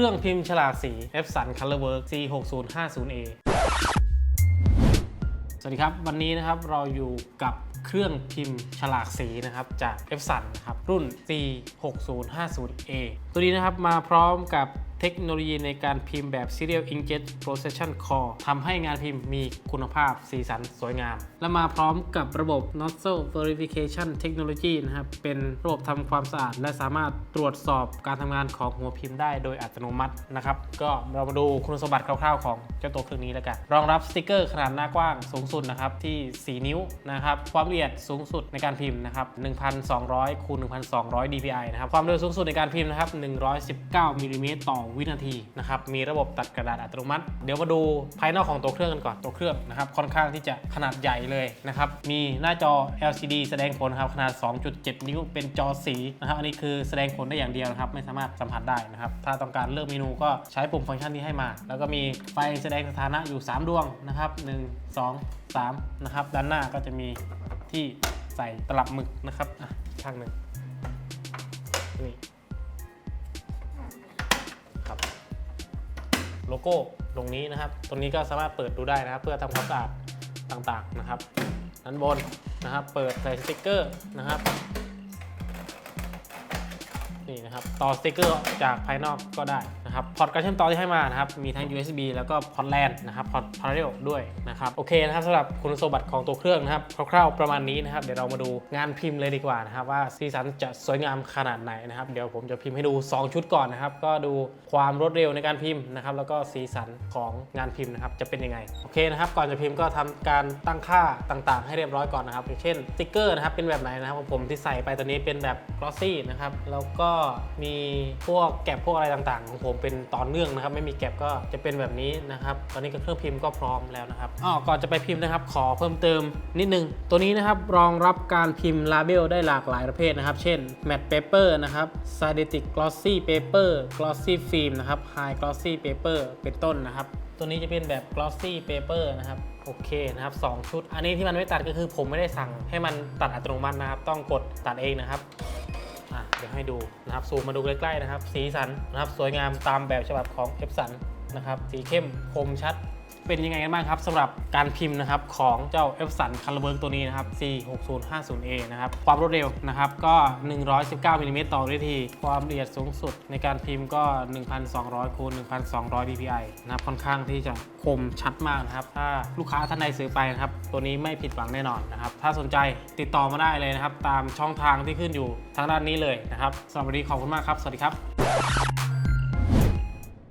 ครื่องพิมพ์ฉลากสี Epson Colorwork C6050A สวัสดีครับ วันนี้นะครับเราอยู่กับเครื่องพิมพ์ฉลากสีนะครับจาก Epson นะครับรุ่น C6050A ตัวนี้นะครับมาพร้อมกับ เทคโนโลยีในการพิมพ์แบบ Serial Inkjet Procession Core ทำให้งานพิมพ์มีคุณภาพสีสันสวยงาม และมาพร้อมกับระบบ Nozzle Verification Technology นะครับ เป็นระบบทำความสะอาด และสามารถตรวจสอบการทำงานของหัวพิมพ์ได้โดยอัตโนมัตินะครับ ก็เรามาดูคุณสมบัติคร่าวๆ ของเจ้าตัวเครื่องนี้แล้วกัน รองรับสติกเกอร์ขนาดหน้ากว้างสูงสุดนะครับที่ 4 นิ้วนะครับ ความละเอียดสูงสุดในการพิมพ์นะครับ 1,200คูณ1,200 dpi นะครับ ความเร็วสูงสุดในการพิมพ์นะครับ 119มิลลิเมตรต่อวินาทีนะครับมีระบบตัดกระดาษอัตโนมัติ เดี๋ยวมาดูภายนอกของตัวเครื่องกันก่อนตัวเครื่องนะครับค่อนข้างที่จะขนาดใหญ่เลยนะครับมีหน้าจอ LCD แสดงผลครับขนาด 2.7 นิ้วเป็นจอสีนะครับอันนี้คือแสดงผลได้อย่างเดียวนะครับไม่สามารถสัมผัสได้นะครับถ้าต้องการเลือกเมนูก็ใช้ปุ่มฟังก์ชันที่ให้มา แล้วก็มีไฟแสดงสถานะอยู่ 3 ดวงนะครับ1 2 3นะครับด้านหน้าก็จะมีที่ใส่ตลับหมึกนะครับอะข้างหนึ่งนี่ โลโก้ตรงนี้นะครับ ตรงนี้ก็สามารถเปิดดูได้นะครับ เพื่อทำความสะอาดต่างๆนะครับด้านบนนะครับ เปิดใส่สติกเกอร์นะครับนี่นะครับ ต่อสติกเกอร์จากภายนอกก็ได้นะครับพอร์ตการเชื่อมต่อที่ให้มานะครับมีทั้ง USB แล้วก็พอร์ตแลนนะครับพอร์ต parallel ด้วยนะครับโอเคนะครับสำหรับคุณสมบัติของตัวเครื่องนะครับคร่าวๆประมาณนี้นะครับเดี๋ยวเรามาดูงานพิมพ์เลยดีกว่านะครับว่าสีสันจะสวยงามขนาดไหนนะครับเดี๋ยวผมจะพิมพ์ให้ดู 2 ชุดก่อนนะครับก็ดูความรวดเร็วในการพิมพ์นะครับแล้วก็สีสันของงานพิมพ์นะครับจะเป็นยังไงโอเคนะครับก่อนจะพิมพ์ก็ทำการตั้งค่าต่างๆ ให้เรียบร้อยก่อนนะครับอย่างเช่นสติ๊กเกอร์นะครับเป็นแบบไหนนะครับผมที่ใส่ไปตัวนี้เป็นแบบ glossy นะครับแล้วก็มีพวกแก็บพวกอะไรต่างๆ ของผมเป็นต่อเนื่องนะครับ ไม่มีแก็บก็จะเป็นแบบนี้นะครับ ตอนนี้ก็เครื่องพิมพ์ก็พร้อมแล้วนะครับอ๋อก่อนจะไปพิมพ์นะครับ ขอเพิ่มเติมนิดนึง ตัวนี้นะครับรองรับการพิมพ์ลาเบลได้หลากหลายประเภทนะครับ เช่น matte paper นะครับ synthetic glossy paper glossy film นะครับ high glossy paper เป็นต้นนะครับ ตัวนี้จะเป็นแบบ glossy paper นะครับโอเคนะครับ2ชุด อันนี้ที่มันไม่ตัดก็คือผมไม่ได้สั่งให้มันตัดอัตโนมัตินะครับ ต้องกดตัดเองนะครับ เดี๋ยวให้ดูนะครับซูมมาดูใกล้ๆนะครับ สีสันนะครับ สวยงามตามแบบฉบับของเอฟสันนะครับ สีเข้มคมชัด เป็นยังไงกันบ้างครับสำหรับการพิมพ์นะครับของเจ้า e p s o n Colorwork ตัวนี้นะครับ C6050A นะครับ ความรวดเร็วนะครับก็ 119มิลลิเมตรต่อวินาที ความละเอียดสูงสุดในการพิมพ์ก็ 1,200คูณ1,200 dpi นะครับค่อนข้างที่จะคมชัดมากนะครับ ถ้าลูกค้าท่านใดซื้อไปนะครับ ตัวนี้ไม่ผิดหวังแน่นอนนะครับ ถ้าสนใจติดต่อมาได้เลยนะครับ ตามช่องทางที่ขึ้นอยู่ทางด้านนี้เลยนะครับสำหรับวันนี้ขอบคุณมากครับ สวัสดีครับ